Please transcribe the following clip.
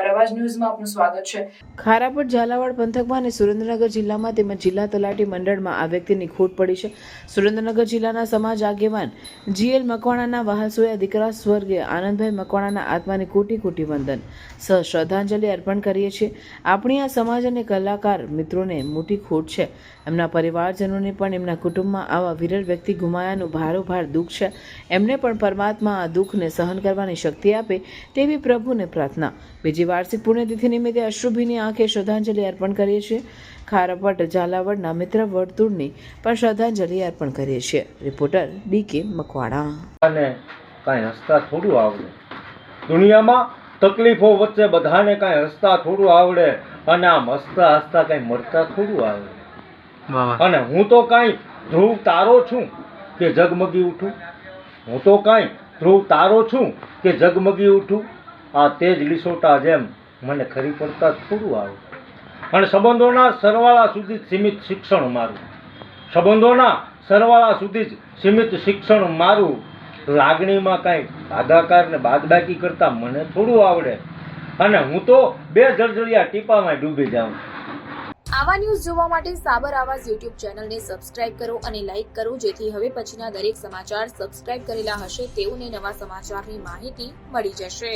આવાજ ન્યૂઝમાં આપનું સ્વાગત છે. ખારાપટ ઝાલાવાડ, પંથકમાં અને સુરેન્દ્રનગર જિલ્લામાં તેમજ જિલ્લા તલાટી મંડળમાં આ વ્યક્તિની ખોટ પડી છે. સુરેન્દ્રનગર જિલ્લાના સમાજ આગેવાન જીએલ મકવાણાના વહાસોયા દીકરા સ્વર્ગીય આનંદભાઈ મકવાણાના આત્માને કોટી કોટી વંદન. સહ શ્રદ્ધાંજલિ અર્પણ કરીએ છીએ. આપણી આ સમાજ અને કલાકાર મિત્રોને મોટી ખોટ છે. એમના પરિવારજનોને પણ એમના કુટુંબમાં આવા વિરળ વ્યક્તિ ગુમાયાનું ભારોભાર દુઃખ છે. એમને પણ પરમાત્મા આ દુઃખને સહન કરવાની શક્તિ આપે તેવી પ્રભુને પ્રાર્થના. બીજી વાર્ષિક પુણ્યતિથિ નિમિત્તે અશ્રુભીની આંખે શ્રદ્ધાંજલિ અર્પણ કરીએ છીએ. ખારપટ ઝાલાવાડના મિત્ર વર્તુળની પણ શ્રદ્ધાંજલિ અર્પણ કરીએ છીએ. રિપોર્ટર ડી કે મકવાણા. અને કાંઈ હસતા થોડું આવડે. દુનિયામાં તકલીફો વચ્ચે બધાને કાંઈ હસતા થોડું આવડે અને આમ હસતા હસતા કાંઈ મરતા થોડું આવડે. અને હું તો કાંઈ ધ્રુવ તારો છું કે જગમગી ઉઠું? હું તો કાંઈ ધ્રુવ તારો છું કે જગમગી ઉઠું? આ તેજ લીસોટા જેમ મને ખરી પડતા થોડું આવડે અને સંબંધોના સરવાળા સુધી સીમિત શિક્ષણ મારું. સંબંધોના સરવાળા સુધી જ સીમિત શિક્ષણ મારું. લાગણીમાં કાંઈ ભાગાકાર ને બાદબાકી કરતા મને થોડું આવડે. અને હું તો બે જળજળિયા ટીપામાં ડૂબી જાઉં. આવા ન્યૂઝ જોવા માટે સાબર આવાજ યુટ્યુબ ચેનલને સબસ્ક્રાઇબ કરો અને લાઇક કરો, જેથી હવે પછીના દરેક સમાચાર સબસ્ક્રાઇબ કરેલા હશે તેઓને નવા સમાચારની માહિતી મળી જશે.